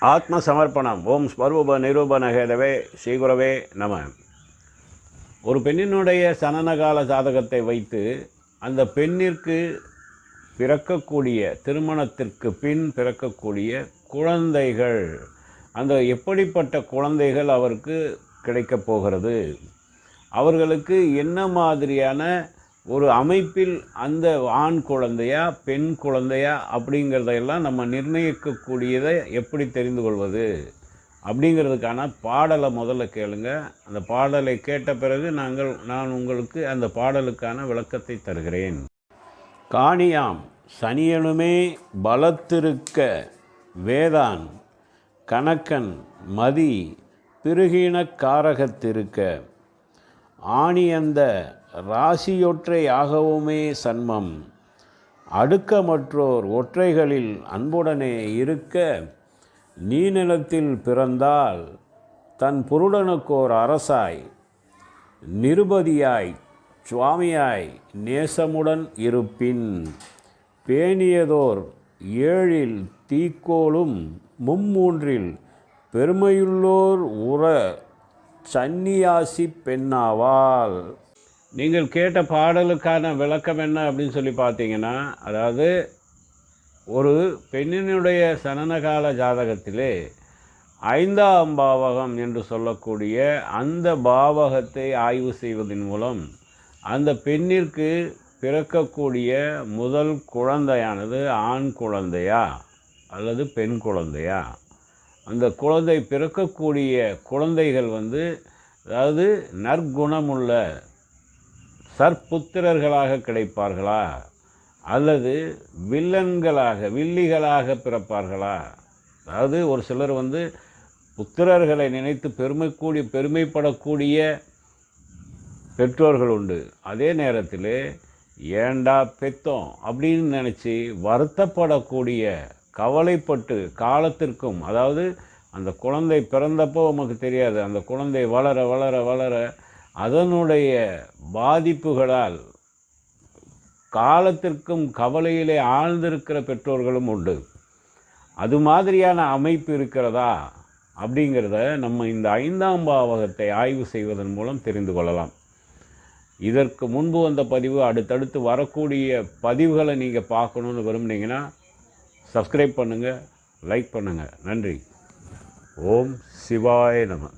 ஆத்ம சமர்ப்பணம் ஓம் ஸ்வரூப நிரூப ஹேதவே ஸ்ரீகுரவே நம. ஒரு பெண்ணினுடைய சனனகால ஜாதகத்தை வைத்து அந்த பெண்ணிற்கு பிறக்கக்கூடிய திருமணத்திற்கு பின் பிறக்கக்கூடிய குழந்தைகள் அந்த எப்படிப்பட்ட குழந்தைகள் அவருக்கு கிடைக்கப் போகிறது? அவர்களுக்கு என்ன மாதிரியான ஒரு அமைப்பில் அந்த ஆண் குழந்தையா பெண் குழந்தையா அப்படிங்கிறதையெல்லாம் நம்ம நிர்ணயிக்கக்கூடியதை எப்படி தெரிந்து கொள்வது? அப்படிங்கிறதுக்கான பாடலை முதல்ல கேளுங்க. அந்த பாடலை கேட்ட பிறகு நாங்கள் நான் உங்களுக்கு அந்த பாடலுக்கான விளக்கத்தை தருகிறேன். காணியாம் சனியனுமே பலத்திருக்க வேதான் கணக்கன் மதி பிருகிணக் காரகத்திருக்க ஆணியந்த ராசியொற்றை ஆகவுமே சன்மம். அடுக்கமற்றோர் ஒற்றைகளில் அன்புடனே இருக்க நீநிலத்தில் பிறந்தால் தன் புருடனுக்கோர் அரசாய் நிருபதியாய் சுவாமியாய் நேசமுடன் இருப்பின். பேணியதோர் ஏழில் தீக்கோளும் மும்மூன்றில் பெருமையுள்ளோர் உற சந்நியாசி பெண்ணாவாள். நீங்கள் கேட்ட பாடலுக்கான விளக்கம் என்ன அப்படின்னு சொல்லி பார்த்தீங்கன்னா அதாவது ஒரு பெண்ணினுடைய சனனகால ஜாதகத்திலே ஐந்தாம் பாவகம் என்று சொல்லக்கூடிய அந்த பாவகத்தை ஆய்வு செய்வதன் மூலம் அந்த பெண்ணிற்கு பிறக்கக்கூடிய முதல் குழந்தையானது ஆண் குழந்தையா அல்லது பெண் குழந்தையா? அந்த குழந்தை பிறக்கக்கூடிய குழந்தைகள் வந்து அதாவது நற்குணமுள்ள சற்புத்திரர்களாக கிடைப்பார்களா? அல்லது வில்லன்களாக வில்லிகளாக பிறப்பார்களா? அதாவது ஒரு சிலர் வந்து புத்திரர்களை நினைத்து பெருமைக்கூடிய பெருமைப்படக்கூடிய பெற்றோர்கள் உண்டு. அதே நேரத்தில் ஏண்டா பெத்தோம்? அப்படின்னு நினச்சி வருத்தப்படக்கூடிய கவலைப்பட்டு காலத்திற்கும் அதாவது அந்த குழந்தை பிறந்தப்போ நமக்கு தெரியாது அந்த குழந்தை வளர வளர வளர அதனுடைய பாதிப்புகளால் காலத்திற்கும் கவலையிலே ஆழ்ந்திருக்கிற பெற்றோர்களும் உண்டு. அது மாதிரியான அமைப்பு இருக்கிறதா அப்படிங்கிறத நம்ம இந்த ஐந்தாம் பாவகத்தை ஆய்வு செய்வதன் மூலம் தெரிந்து கொள்ளலாம். இதற்கு முன்பு வந்த பதிவு அடுத்தடுத்து வரக்கூடிய பதிவுகளை நீங்கள் பார்க்கணுன்னு விரும்புனீங்கன்னா சப்ஸ்கிரைப் பண்ணுங்கள் லைக் பண்ணுங்கள் நன்றி. ஓம் சிவாய நம.